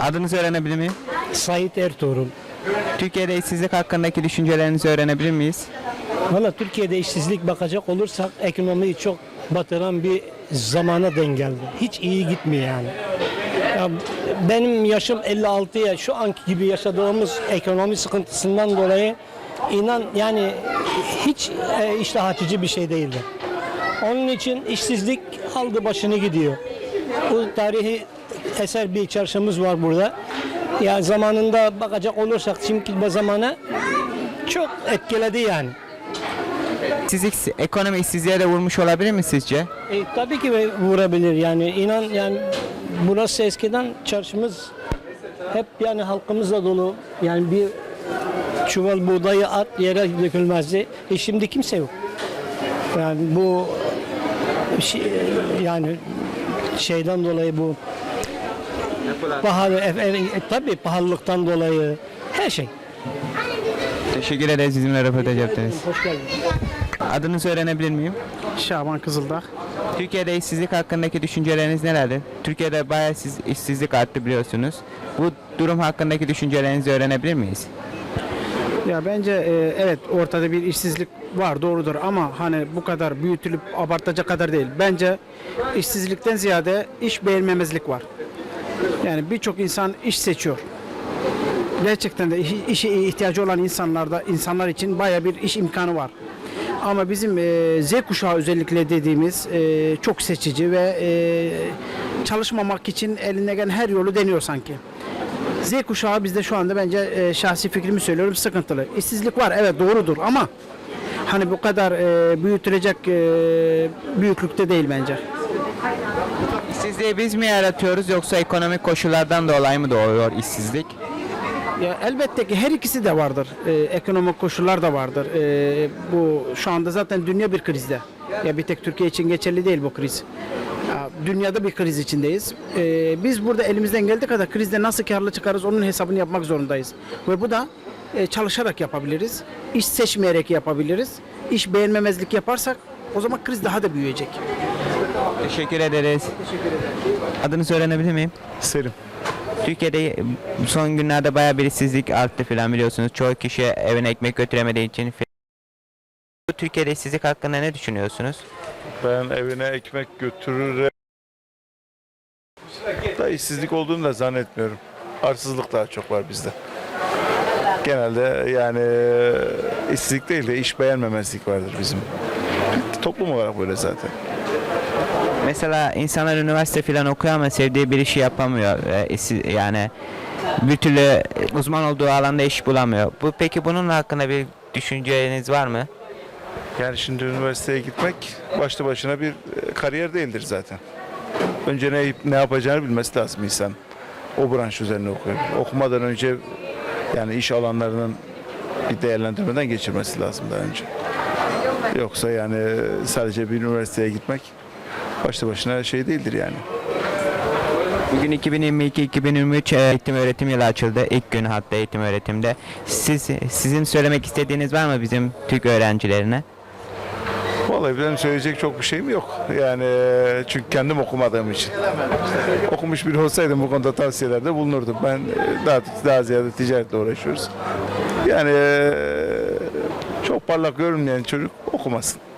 Adınızı öğrenebilir miyim? Sait Ertuğrul. Türkiye'de işsizlik hakkındaki düşüncelerinizi öğrenebilir miyiz? Valla Türkiye'de işsizlik bakacak olursak ekonomiyi çok batıran bir zamana denk geldi. Hiç iyi gitmiyor yani. Ya benim yaşım 56 ya şu anki gibi yaşadığımız ekonomi sıkıntısından dolayı inan yani hiç e, iştah açıcı bir şey değildi. Onun için işsizlik aldı başını gidiyor. Bu tarihi eser bir çarşımız var burada. Ya zamanında bakacak olursak şimdiki zamana çok etkiledi yani. İşsizlik, ekonomi işsizliğe de vurmuş olabilir mi sizce? E, tabii ki vurabilir yani inan yani burası eskiden çarşımız hep yani halkımızla dolu yani bir çuval buğdayı at yere dökülmezdi. E şimdi kimse yok. Yani bu şey, yani şeyden dolayı bu pahalı e, e, e, tabii pahalılıktan dolayı her şey. Teşekkür ederiz bizimle röportaj yaptınız. Hoş geldiniz. Adınızı öğrenebilir miyim? Şaban Kızıldağ. Türkiye'de işsizlik hakkındaki düşünceleriniz nelerdir? Türkiye'de bayağı işsiz- işsizlik arttı biliyorsunuz. Bu durum hakkındaki düşüncelerinizi öğrenebilir miyiz? Ya bence e, evet ortada bir işsizlik var doğrudur ama hani bu kadar büyütülüp abartacak kadar değil. Bence işsizlikten ziyade iş beğenmemezlik var. Yani birçok insan iş seçiyor. Gerçekten de iş- işe ihtiyacı olan insanlarda insanlar için baya bir iş imkanı var. Ama bizim e, Z kuşağı özellikle dediğimiz e, çok seçici ve e, çalışmamak için eline gelen her yolu deniyor sanki. Z kuşağı bizde şu anda bence şahsi fikrimi söylüyorum sıkıntılı. İşsizlik var evet doğrudur ama hani bu kadar e, büyütülecek büyüklükte değil bence. İşsizliği biz mi yaratıyoruz yoksa ekonomik koşullardan dolayı mı doğuyor işsizlik? Ya elbette ki her ikisi de vardır. E, ekonomik koşullar da vardır. E, bu şu anda zaten dünya bir krizde. Ya bir tek Türkiye için geçerli değil bu kriz. Ya, dünyada bir kriz içindeyiz. E, biz burada elimizden geldiği kadar krizde nasıl karlı çıkarız onun hesabını yapmak zorundayız. Ve bu da e, çalışarak yapabiliriz. İş seçmeyerek yapabiliriz. İş beğenmemezlik yaparsak o zaman kriz daha da büyüyecek. Teşekkür ederiz. Adınızı öğrenebilir miyim? Selim. Türkiye'de son günlerde bayağı bir işsizlik arttı filan biliyorsunuz. Çoğu kişi evine ekmek götüremediği için Türkiye'de işsizlik hakkında ne düşünüyorsunuz? Ben evine ekmek götürür da işsizlik olduğunu da zannetmiyorum. Arsızlık daha çok var bizde. Genelde yani işsizlik değil de iş beğenmemezlik vardır bizim. Toplum olarak böyle zaten. Mesela insanlar üniversite filan okuyor ama sevdiği bir işi yapamıyor. Yani bir türlü uzman olduğu alanda iş bulamıyor. Bu peki bunun hakkında bir düşünceniz var mı? Yani şimdi üniversiteye gitmek başlı başına bir e, kariyer değildir zaten. Önce ne, ne yapacağını bilmesi lazım insan. O branş üzerine okuyor. Okumadan önce yani iş alanlarının bir değerlendirmeden geçirmesi lazım daha önce. Yoksa yani sadece bir üniversiteye gitmek başlı başına şey değildir yani. Bugün 2022-2023 eğitim öğretim yılı açıldı. İlk gün hatta eğitim öğretimde. Siz sizin söylemek istediğiniz var mı bizim Türk öğrencilerine? Vallahi benim söyleyecek çok bir şeyim yok. Yani e, çünkü kendim okumadığım için. Okumuş biri olsaydım bu konuda tavsiyelerde bulunurdum. Ben e, daha daha ziyade ticaretle uğraşıyoruz. Yani e, çok parlak görünmeyen çocuk こます。